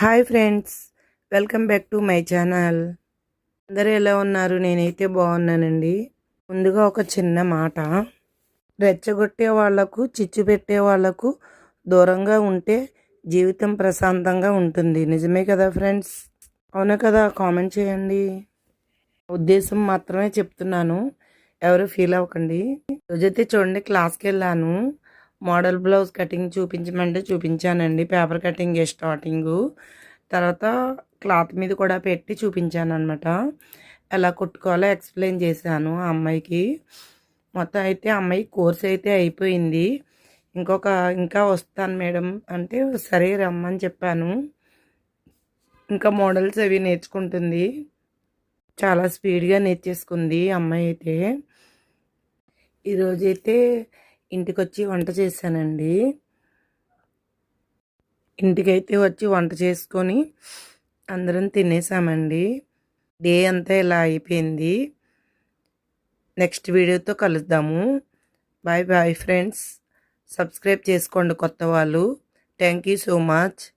Hi friends welcome back to my channel. అందరూ ఎలా ఉన్నారు? నేనైతే బాగున్నానండి. ముందుగా ఒక చిన్న మాట. రెచ్చగొట్టే వాళ్ళకు చిచ్చు పెట్టే వాళ్ళకు దూరంగా ఉంటే జీవితం ప్రశాంతంగా ఉంటుంది. నిజమే కదా ఫ్రెండ్స్? అవును కదా? కామెంట్ చేయండి. ఉద్దేశం మాత్రమే చెప్తున్నాను. ఎవరు ఫీల్ అవ్వకండి. రోజైతే చూడండి క్లాస్కి వెళ్ళాను. మోడల్ బ్లౌజ్ కటింగ్ చూపించమంటే చూపించానండి. పేపర్ కటింగ్ స్టార్టింగు తర్వాత క్లాత్ మీద కూడా పెట్టి చూపించాను అనమాట ఎలా కుట్టుకోవాలో ఎక్స్ప్లెయిన్ చేశాను ఆ అమ్మాయికి. మొత్తం అయితే అమ్మాయి కోర్స్ అయితే అయిపోయింది. ఇంకొక ఇంకా వస్తాను మేడం అంటే సరే రమ్మని చెప్పాను. ఇంకా మోడల్స్ అవి నేర్చుకుంటుంది. చాలా స్పీడ్గా నేర్చేసుకుంది అమ్మాయి అయితే. ఈరోజైతే ఇంటికొచ్చి వంట చేశానండి. ఇంటికైతే వచ్చి వంట చేసుకొని అందరం తినేసామండి. డే అంతా ఇలా అయిపోయింది. నెక్స్ట్ వీడియోతో కలుద్దాము. Bye bye friends. సబ్స్క్రైబ్ చేసుకోండి కొత్త వాళ్ళు. Thank you so much.